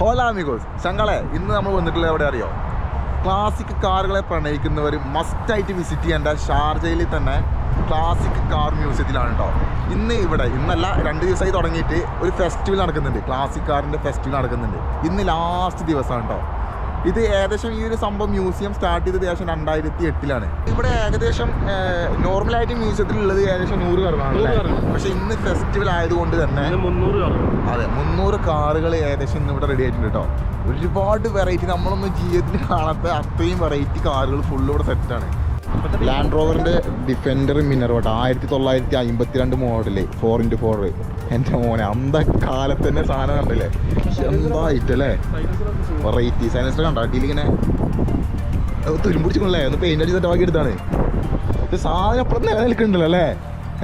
ഹോലാമിഗോസ് ചങ്ങളെ ഇന്ന് നമ്മൾ വന്നിട്ടുള്ളത് എവിടെ അറിയോ? ക്ലാസിക് കാറുകളെ പ്രണയിക്കുന്നവർ മസ്റ്റായിട്ട് വിസിറ്റ് ചെയ്യേണ്ട ഷാർജയിൽ തന്നെ ക്ലാസിക് കാർ മ്യൂസിയത്തിലാണ് കേട്ടോ ഇന്ന് ഇവിടെ ഇന്നല്ല രണ്ട് ദിവസമായി തുടങ്ങിയിട്ട് ഒരു ഫെസ്റ്റിവൽ നടക്കുന്നുണ്ട്. ക്ലാസിക് കാറിന്റെ ഫെസ്റ്റിവൽ നടക്കുന്നുണ്ട്. ഇന്ന് ലാസ്റ്റ് ദിവസമാണ് കേട്ടോ ഇത് ഏകദേശം ഈ ഒരു സംഭവം മ്യൂസിയം സ്റ്റാർട്ട് ചെയ്തത് ഏകദേശം രണ്ടായിരത്തി എട്ടിലാണ് ഇവിടെ ഏകദേശം നോർമലായിട്ട് മ്യൂസിയത്തിലുള്ളത് ഏകദേശം നൂറ് കാറാണ് പക്ഷെ ഇന്ന് ഫെസ്റ്റിവൽ ആയതുകൊണ്ട് തന്നെ അതെ മുന്നൂറ് കാറുകൾ ഏകദേശം ഇന്ന് ഇവിടെ റെഡി ആയിട്ടുണ്ട് കേട്ടോ ഒരുപാട് വെറൈറ്റി നമ്മളൊന്നും ജീവിതത്തിൽ കാണാത്ത അത്രയും വെറൈറ്റി കാറുകൾ ഫുള്ള് ഇവിടെ സെറ്റാണ് ലാൻഡ് റോവറിന്റെ ഡിഫെൻഡർ മിന്നർ കേട്ടോ. ആയിരത്തി തൊള്ളായിരത്തി അമ്പത്തി രണ്ട് മോഡൽ ഫോർ ഇന്റു ഫോർ എന്റെ മോനെ അന്ത കാലത്ത് തന്നെ സാധനം കണ്ടില്ലേ എന്തായിട്ടല്ലേ വെറൈറ്റി സൈനസ്റ്റർ കണ്ടോ അടിയിലിങ്ങനെ തുരുമ്പിടിച്ചിട്ടില്ലേ ഒന്ന് പെയിന്റ് അടിച്ച് ബാക്കി എടുത്താണ്. ഇത് സാധനം അപ്പുറത്ത് നിലനിൽക്കുന്നുണ്ടല്ലോ അല്ലേ?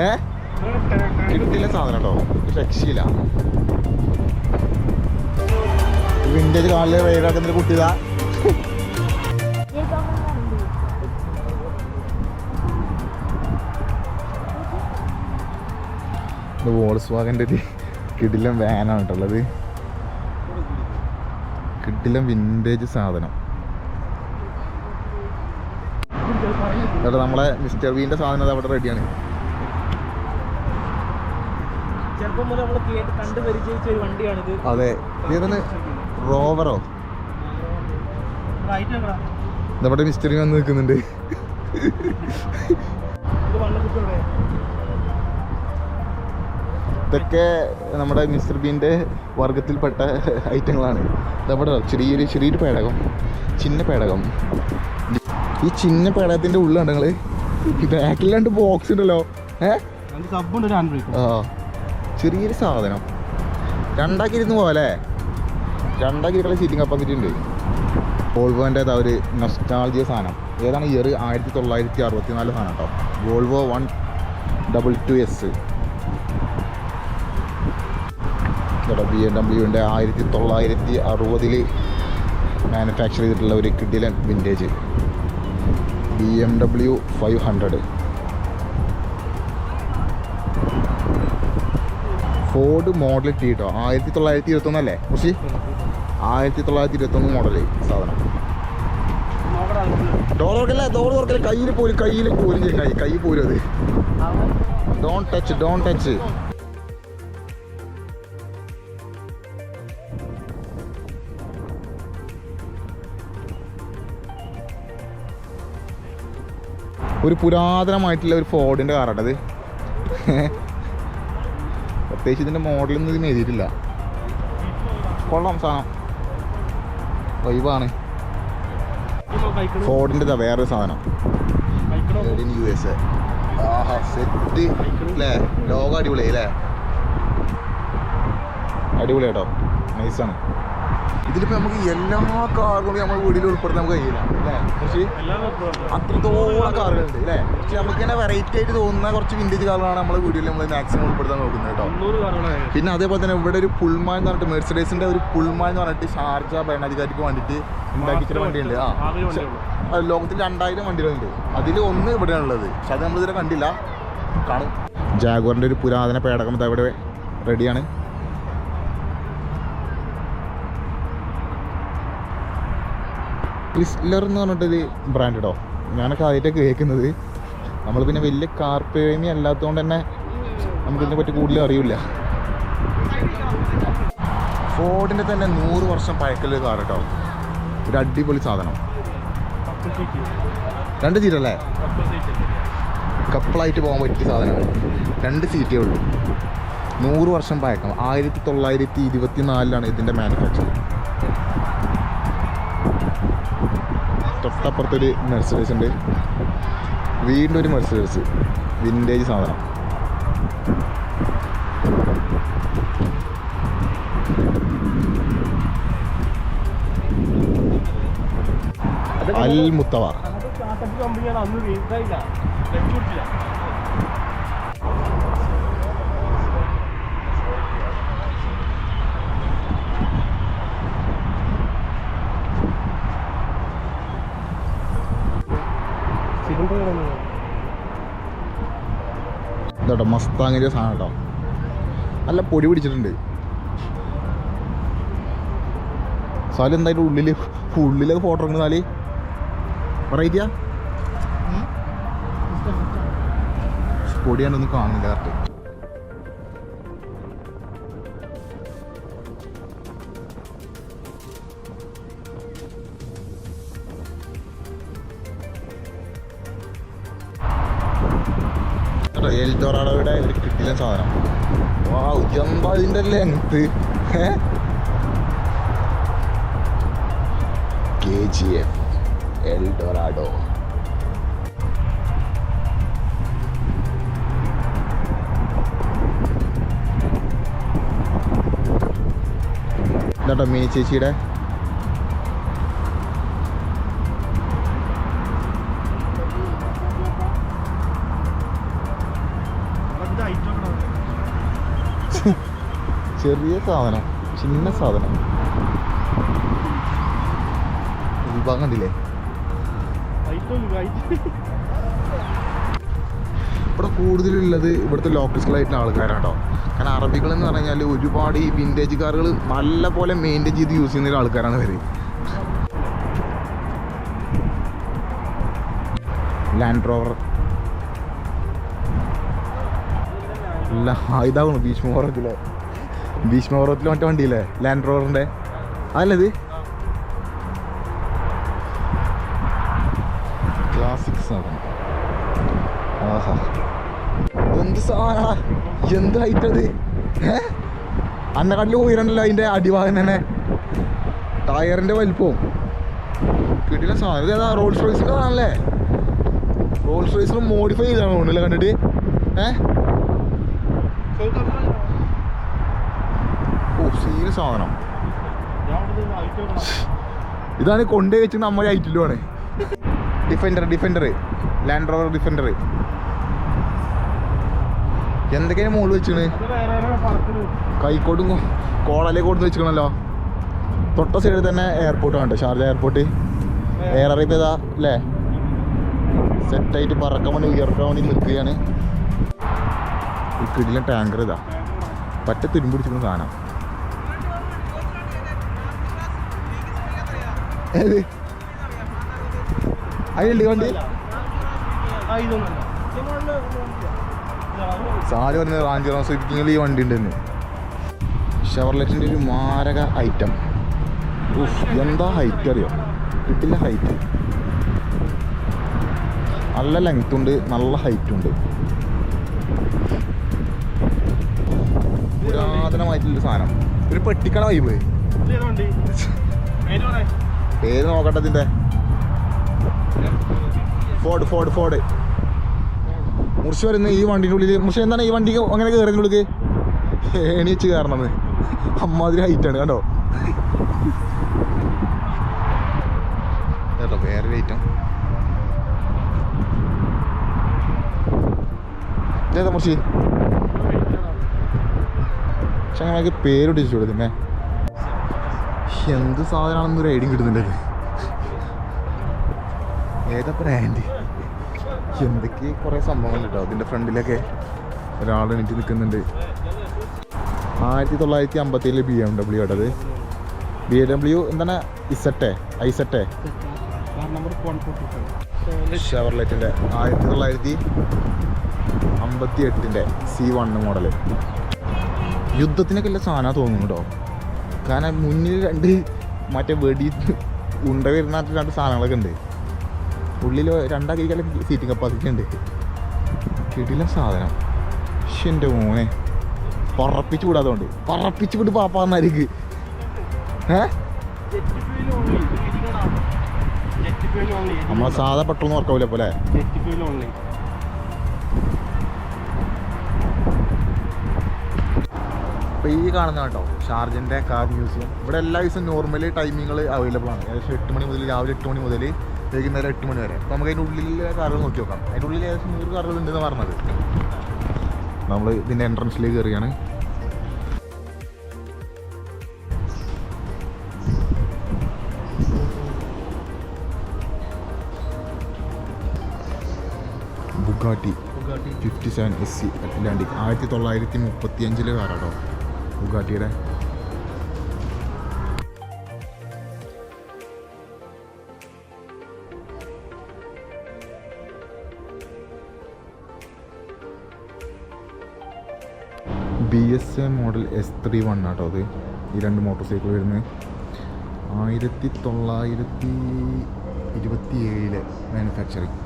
ഏ? കിട്ടില്ല സാധനം കേട്ടോ. രക്ഷയില്ല. വിന്റേജ് കാലിൽ റൈഡാക്കുന്ന കുട്ടിതാ ഇത് വോൾസ് വാഗന്റെ ഒരു കിടിലം വാനാണ് കേട്ടുള്ളത് കിടിലം വിന്റേജ് സാധനം. ചേട്ടാ നമ്മളെ മിസ്റ്റർ വീന്റെ സാധനം അവിടെ റെഡിയാണ് അതെ. ഇതൊന്ന് റോവറോ നമ്മുടെ മിസ്റ്ററി വന്ന് നിൽക്കുന്നുണ്ട്. ഇതൊക്കെ നമ്മുടെ മിസ്റ്റർ ബീന്റെ വർഗത്തിൽപ്പെട്ട ഐറ്റങ്ങളാണ്. നമ്മുടെ ചെറിയൊരു ചെറിയൊരു പേടകം ചിന്ന പേടകം. ഈ ചിന്ന പേടകത്തിന്റെ ഉള്ളിലാണ് നിങ്ങൾ ബാക്കിൽ രണ്ട് ബോക്സ് ഉണ്ടല്ലോ. ഏഹ് ആ. ചെറിയൊരു സാധനം. രണ്ടാക്കി ഇരുന്ന് പോകല്ലേ രണ്ടാക്കി ഇരിക്കുന്ന സീറ്റിംഗ് കപ്പാസിറ്റി ഉണ്ട് വോൾവോന്റെ അതാ ഒരു നൊസ്റ്റാൾജിയ സാധനം. ഏതാണ് ഇയർ ആയിരത്തി തൊള്ളായിരത്തി അറുപത്തി നാല് സാധനം കേട്ടോ Volvo one double two S കേട്ടോ ബി എം ഡബ്ല്യുവിന്റെ ആയിരത്തി തൊള്ളായിരത്തി അറുപതിൽ മാനുഫാക്ചർ ചെയ്തിട്ടുള്ള ഒരു കിഡിലൻ vintage B M W five hundred Ford model T കേട്ടോ ആയിരത്തി തൊള്ളായിരത്തി ഇരുപത്തൊന്നല്ലേ മുഷി ആയിരത്തി തൊള്ളായിരത്തി ഇരുപത്തൊന്ന് മോഡൽ സാധനം ഡോർ തുറക്കല്ലേ ഡോർ തുറക്കല്ലേ കയ്യിൽ പോലും കയ്യിൽ പോലും കൈ കൈ പോരും അത്. ഡോൺ ടച്ച് ഡോൺ ടച്ച് ഒരു പുരാതനമായിട്ടുള്ള ഒരു ഫോർഡിന്റെ കാറാണത് പ്രത്യേകിച്ച് ഇതിന്റെ മോഡലൊന്നും ഇതിന് എഴുതിയിട്ടില്ല. കൊള്ളാം സാധനം. വൈബാണ്. ഫോർഡിന്റെ വേറൊരു സാധനം. U S. ആഹാ സെറ്റ് അല്ലേ ലോകം അടിപൊളി അല്ലേ അടിപൊളി കേട്ടോ നൈസാണ് ഇതിലിപ്പോൾ നമുക്ക് എല്ലാ കാറുകളും നമ്മുടെ വീട്ടിൽ ഉൾപ്പെടുത്താൻ നമുക്ക് കഴിയില്ല അല്ലേ? പക്ഷേ അത്രത്തോളം കാറുകളുണ്ട് അല്ലേ? പക്ഷേ നമുക്ക് ഇങ്ങനെ വെറൈറ്റി ആയിട്ട് തോന്നുന്ന കുറച്ച് വിന്റേജ് കാറുകളാണ് നമ്മുടെ വീഡിയോയിൽ നമ്മൾ മാക്സിമം ഉൾപ്പെടുത്താൻ നോക്കുന്നത് കേട്ടോ. പിന്നെ അതേപോലെ തന്നെ ഇവിടെ ഒരു പുൾമാൻ എന്ന് പറഞ്ഞിട്ട് മെർസിഡേസിന്റെ ഒരു പുൾമാൻ എന്ന് പറഞ്ഞിട്ട് ഷാർജ ഭരണാധികാരിക്ക് വേണ്ടിയിട്ട് ഉണ്ടാക്കിയിട്ട് വണ്ടിയുണ്ട്. ആ ലോകത്തിൽ രണ്ടായിരം വണ്ടികളുണ്ട്. അതിൽ ഒന്ന് ഇവിടെയാണുള്ളത് പക്ഷെ അത് നമ്മളിതുവരെ കണ്ടില്ല. കാണും. ജാഗോറിന്റെ ഒരു പുരാതന പേടകം ഇവിടെ റെഡിയാണ് ക്രിസ്ലർ എന്ന് പറഞ്ഞിട്ടൊരു ബ്രാൻഡ് ഞാനൊക്കെ ആദ്യമായിട്ട് കേൾക്കുന്നത്. നമ്മൾ പിന്നെ വലിയ കാർ പ്രേമി അല്ലാത്തതുകൊണ്ട് തന്നെ നമുക്കിതിനെ പറ്റി കൂടുതൽ അറിയില്ല. ഫോർഡിന്റെ തന്നെ നൂറ് വർഷം പഴക്കമുള്ള കാർ കേട്ടോ ഒരു അടിപൊളി സാധനം. രണ്ട് സീറ്റ് അല്ലേ? കപ്പിളായിട്ട് പോകാൻ പറ്റിയ സാധനമാണ് രണ്ട് സീറ്റേ ഉള്ളൂ. നൂറ് വർഷം പഴക്കം. ആയിരത്തി തൊള്ളായിരത്തി ഇരുപത്തി നാലിലാണ് ഇതിന്റെ മാനുഫാക്ചർ തൊട്ടപ്പുറത്തൊരു മെർസഡേസ് ഉണ്ട്. വീണ്ടും ഒരു മെർസഡേസ് വിന്റേജ് സാധനം അൽ മുത്തവ അത് സ്റ്റാർട്ടപ്പ് കമ്പനിയാണ് അന്ന് ഇതോട്ടോ മസ്താങ്ങിന്റെ സാധനം കേട്ടോ. നല്ല പൊടി പിടിച്ചിട്ടുണ്ട്. സാലി എന്തായാലും ഉള്ളിൽ ഉള്ളിലൊക്കെ ഫോട്ടോ എടുക്കുന്ന സാലി. വെറൈറ്റിയാ പൊടിയാണ്ടൊന്നും കാണുന്നില്ല കറക്റ്റ് എൽഡോറാഡോയുടെ ഒരു കിട്ടിയ സാധനം. വാ അതിന്റെ length K G F Eldorado. ഇതാട്ടോ മിനി ചേച്ചിയുടെ ചെറിയ സാധനം ചിന്ന സാധനം. വിഭാഗം കണ്ടില്ലേ? ഇവിടെ കൂടുതലുള്ളത് ഇവിടുത്തെ ലോക്കൽസിലായിട്ടുള്ള ആൾക്കാരാട്ടോ. കാരണം അറബികൾ എന്ന് പറഞ്ഞാൽ ഒരുപാട് ഈ വിന്റേജ് കാറുകൾ നല്ല പോലെ മെയിന്റെയിൻ ചെയ്ത് യൂസ് ചെയ്യുന്ന ആൾക്കാരാണ് ഇവർ ലാൻഡ് റോവർ അല്ല ഇതാവുന്നു ബീച്ച് ഭീഷ്മപർവത്തിലെ ഭീഷ്മപർവത്തിലെ മറ്റേ വണ്ടിയില്ലേ? ലാൻഡ് റോവറിന്റെ അതല്ലത്? ക്ലാസിക് സാധനം. ആഹാ. എന്ത് സാധന? എന്ത് ഹൈറ്റത് ഏ? അന്നക്കാട്ടിൽ ഉയരണ്ടല്ലോ അതിന്റെ അടിഭാഗം തന്നെ? ടയറിന്റെ വലിപ്പവും കിട്ടില്ല സാധനം. ഏതാ? റോൾസ് റോയ്സിന്റെ ആണല്ലേ റോൾസ് റോയ്സിന് മോഡിഫൈ ചെയ്താണ് തോന്നുന്നില്ല കണ്ടിട്ട്? ഏ? സീരിയസ് സാധനം ഇതാണ് കൊണ്ടേ വെച്ച് നമ്മുടെ ഐറ്റിലുമാണ് Defender Defender Land Rover Defender എന്തൊക്കെയാണ് മുകളിൽ വെച്ചിണ് കൈക്കോട്ടും കൊ- കോളലേക്ക് കൊടുത്ത് വെച്ചിക്കണല്ലോ തൊട്ട സൈഡിൽ തന്നെ എയർപോർട്ട് ആണ് ഷാർജ എയർപോർട്ട് എയർ അറിയിപ്പ് ഏതാ അല്ലേ സെറ്റായിട്ട് പറക്കാൻ വേണ്ടി ഉയർക്കാൻ വേണ്ടി നിൽക്കുകയാണ്. ഈ കിടിലെ ടാങ്കർ ഇതാ. പറ്റ തുരുമ്പ് പിടിച്ചിരിക്കുന്ന സാധനം. ഏത്? അതിലുണ്ട് വണ്ടി? സാര് പറഞ്ഞ റാഞ്ചി റോസിപ്പിക്കിങ്ങിൽ ഈ വണ്ടി ഉണ്ടെന്ന്. ഷവർലെറ്റിന്റെ ഒരു മാരക ഐറ്റം എന്താ ഹൈറ്റ് അറിയോ? കിട്ടില്ല ഹൈറ്റ് നല്ല ലെങ്ത് ഉണ്ട് നല്ല ഹൈറ്റ് ഉണ്ട്. പുരാതനമായിട്ടുള്ളൊരു സാധനം. ഒരു പെട്ടിക്കട വൈബ് പേര് നോക്കട്ടെ ഇതിന്റെ ഫോർഡ് ഫോർഡ് ഫോർഡ്. മുറിച്ച് വരുന്ന ഈ വണ്ടിന്റെ ഉള്ളിൽ മുർശി എന്താണ് ഈ വണ്ടിക്ക് അങ്ങനെ കയറുന്ന ഉള്ളിൽ എണീച്ച് കയറണം കയറണത് അമ്മാതിരി ഹൈറ്റാണ് കണ്ടോ? കേട്ടോ വേറെ ഐറ്റം ഇതേതാ അങ്ങനെ പേരൊട്ടിച്ചു കൊടുക്കുന്നേ എന്ത് സാധനമാണെന്നൊരു ഐഡിയ കിട്ടുന്നില്ല ഏതാ ബ്രാൻഡ് എന്തൊക്കെ കുറേ സംഭവങ്ങൾ കേട്ടോ. അതിന്റെ ഫ്രണ്ടിലൊക്കെ ഒരാൾ എണീറ്റ് നിൽക്കുന്നുണ്ട്. ആയിരത്തി തൊള്ളായിരത്തി അമ്പത്തി ഏഴിൽ ബി എം ഡബ്ല്യു കേട്ടത് ബി എം ഡബ്ല്യു എന്താണ്? ഇസട്ടെ? ഐസട്ടെ? ഷവർലെറ്റിന്റെ ആയിരത്തി തൊള്ളായിരത്തി അമ്പത്തി എട്ടിന്റെ സി വൺ മോഡൽ യുദ്ധത്തിനൊക്കെ ഉള്ള സാധനം തോന്നുന്നു കാരണം മുന്നിൽ രണ്ട് മറ്റേ വെടി ഉണ്ട വരുന്ന രണ്ട് സാധനങ്ങളൊക്കെ ഉണ്ട്. ഉള്ളിൽ രണ്ടാക്കിക്കാലും സീറ്റിംഗ് കപ്പാസിറ്റി ഉണ്ട്. കിടില സാധനം. പക്ഷെ എന്റെ മോനെ. പറപ്പിച്ച് വിടാതുകൊണ്ട് പറപ്പിച്ച് വിട്ട് പാപ്പാന്നായിരിക്ക് ഏ? നമ്മളെ സാധാ പെട്ടെന്ന് ഓർക്കാവില്ല പോലെ? അപ്പോൾ ഈ കാണുന്ന കേട്ടോ ഷാർജിന്റെ കാർ മ്യൂസിയം. ഇവിടെ എല്ലാ ദിവസവും നോർമലി ടൈമിങ്ങൾ അവൈലബിൾ ആണ്. ഏകദേശം എട്ട് മണി മുതൽ രാവിലെ എട്ട് മണി മുതൽ വൈകുന്നേരം എട്ട് മണി വരെ. അപ്പോൾ നമുക്ക് അതിന്റെ ഉള്ളിലെ കാറുകൾ നോക്കി നോക്കാം. അതിന്റെ ഉള്ളിൽ ഏകദേശം നൂറ് കാറുകൾ ഉണ്ടെന്ന് പറഞ്ഞത്. നമ്മൾ ഇതിന്റെ എൻട്രൻസിലേക്ക് കയറിയാണ്. Bugatti fifty seven S C Atlantic ആയിരത്തി തൊള്ളായിരത്തി മുപ്പത്തി അഞ്ചിലെ കാറാട്ടോ. ബുഗാട്ടിയുടെ B S A model S three one ആട്ടോ അത്. ഈ രണ്ട് മോട്ടോർ സൈക്കിൾ വരുന്നത്. ആയിരത്തി തൊള്ളായിരത്തി ഇരുപത്തി ഏഴിലെ മാനുഫാക്ചറിങ്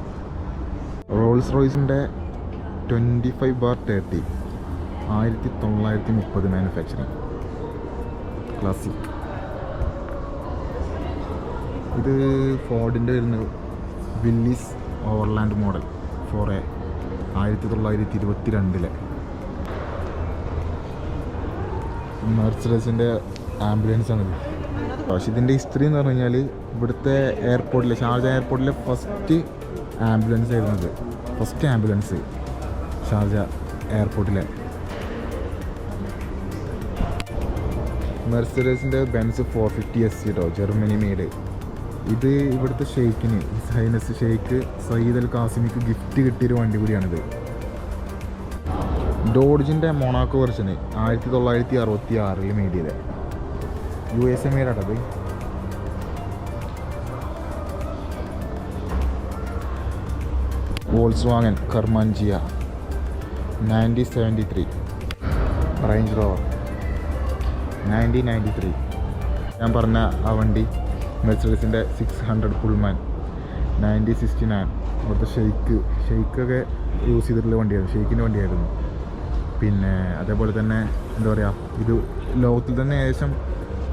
റോൾസ് റോയ്സിന്റെ ട്വന്റി ഫൈവ് ബാർ തേർട്ടി ആയിരത്തി തൊള്ളായിരത്തി മുപ്പത് മാനുഫാക്ചറിങ് ക്ലാസിക് ഇത് ഫോർഡിന്റെ വരുന്ന Willys Overland model four A ആയിരത്തി തൊള്ളായിരത്തി ഇരുപത്തി രണ്ടിലെ മെർസഡസിന്റെ ആംബുലൻസ് ആണിത് പക്ഷേ ഇതിന്റെ ഹിസ്റ്ററി എന്ന് പറഞ്ഞു കഴിഞ്ഞാൽ ഇവിടുത്തെ എയർപോർട്ടിലെ ഷാർജ എയർപോർട്ടിലെ ഫസ്റ്റ് ആംബുലൻസ് ആയിരുന്നത്. ഫസ്റ്റ് ആംബുലൻസ് ഷാർജ എയർപോർട്ടിലെ മെർസഡസിന്റെ ബെൻസ് ഫോർ ഫിഫ്റ്റി എസ് കേട്ടോ ജർമ്മനി മെയ്ഡ് ഇത് ഇവിടുത്തെ ഷെയ്ഖിന് സൈനസ് ഷെയ്ഖ് സയ്യിദ് അൽ കാസിമിക്ക് ഗിഫ്റ്റ് കിട്ടിയൊരു വണ്ടി കൂടിയാണിത്. ഡോഡ്ജിന്റെ മൊണാക്കോ വെർഷന് ആയിരത്തി തൊള്ളായിരത്തി അറുപത്തി ആറിൽ മെയ്ഡ് ചെയ്തത് U S A മെയ്ഡാട്ടത് Volkswagen Karmann Ghia nineteen seventy three Range Rover nineteen ninety three ഞാൻ പറഞ്ഞ ആ വണ്ടി മെർസഡസിന്റെ six hundred Pullman. Nineteen sixty nine. അവിടുത്തെ ഷെയ്ക്ക് ഷെയ്ക്കൊക്കെ യൂസ് ചെയ്തിട്ടുള്ള വണ്ടിയായിരുന്നു. ഷെയ്ക്കിന്റെ വണ്ടിയായിരുന്നു. പിന്നെ അതേപോലെ തന്നെ എന്താ പറയുക ഇത് ലോകത്തിൽ തന്നെ ഏകദേശം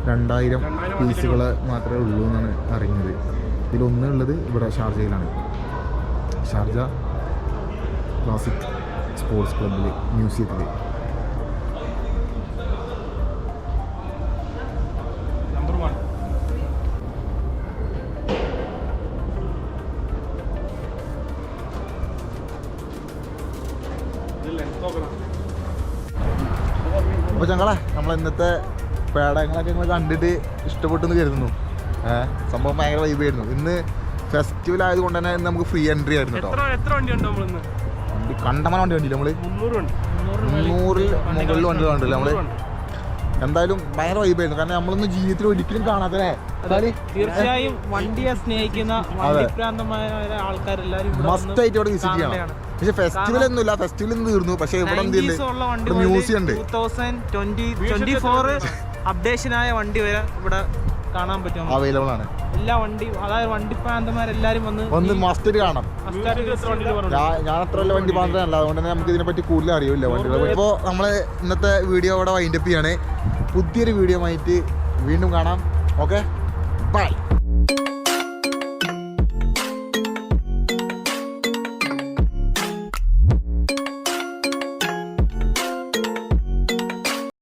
രണ്ടായിരം പീസുകൾ മാത്രമേ ഉള്ളൂ എന്നാണ് അറിഞ്ഞത്. ഇതിലൊന്നുള്ളത് ഇവിടെ ഷാർജയിലാണ്. ഷാർജ ക്ലാസിക് സ്പോർട്സ് ക്ലബിൽ മ്യൂസിയത്തിൽ ഞങ്ങളെ നമ്മൾ ഇന്നത്തെ പേടങ്ങളൊക്കെ നിങ്ങൾ കണ്ടിട്ട് ഇഷ്ടപ്പെട്ടു എന്ന് കരുതുന്നു സംഭവം ഭയങ്കര വൈബായിരുന്നു ഇന്ന് ഫെസ്റ്റിവൽ ആയതുകൊണ്ട് തന്നെ നമുക്ക് ഫ്രീ എൻട്രി ആയിരുന്നു കേട്ടോ വണ്ടി കണ്ടമാനം വണ്ടി വണ്ടി. ഉണ്ട് മുന്നൂറിൽ മുകളിൽ വണ്ടി കണ്ടില്ല ഉണ്ട്. എന്തായാലും ഭയങ്കര വൈബായിരുന്നു കാരണം നമ്മളൊന്നും ജീവിതത്തിൽ ഒരിക്കലും കാണാത്തല്ലേ? തീർച്ചയായും വണ്ടിയെ സ്നേഹിക്കുന്ന വണ്ടിപ്രാന്തമായ ആൾക്കാരെല്ലാരും ഇവിടെ മസ്റ്റ് ആയിട്ട് ഇവിടെ വിസിറ്റ് ചെയ്യണം. പക്ഷെ ഫെസ്റ്റിവൽ ഒന്നും ഇല്ല ഫെസ്റ്റിവൽ ഇന്ന് തീർന്നു. പക്ഷെ ഇവിടെ എന്ത് 90s ഉള്ള വണ്ടി ഇവിടെ മ്യൂസിയം ഉണ്ട്. ട്വന്റി ഫോർ അപ്ഡേഷൻ ആയ വണ്ടി വരെ ഇവിടെ കാണാൻ പറ്റും. അവൈലബിൾ ആണ്. എല്ലാ വണ്ടി അതായത് വണ്ടിപ്രാന്തമാരെല്ലാരും വന്ന് ഒന്ന് മസ്റ്റ് കാണാം. ഞാൻ ഞാൻ അത്ര വലിയ വണ്ടി മാത്രമല്ല അതുകൊണ്ട് തന്നെ നമുക്ക് ഇതിനെപ്പറ്റി കൂടുതൽ അറിയില്ല വണ്ടികളെ ഇപ്പോൾ നമ്മൾ ഇന്നത്തെ വീഡിയോ ഇവിടെ വൈൻഡപ്പ് ചെയ്യാണ്. പുതിയൊരു വീഡിയോ ആയിട്ട് വീണ്ടും കാണാം. Okay bye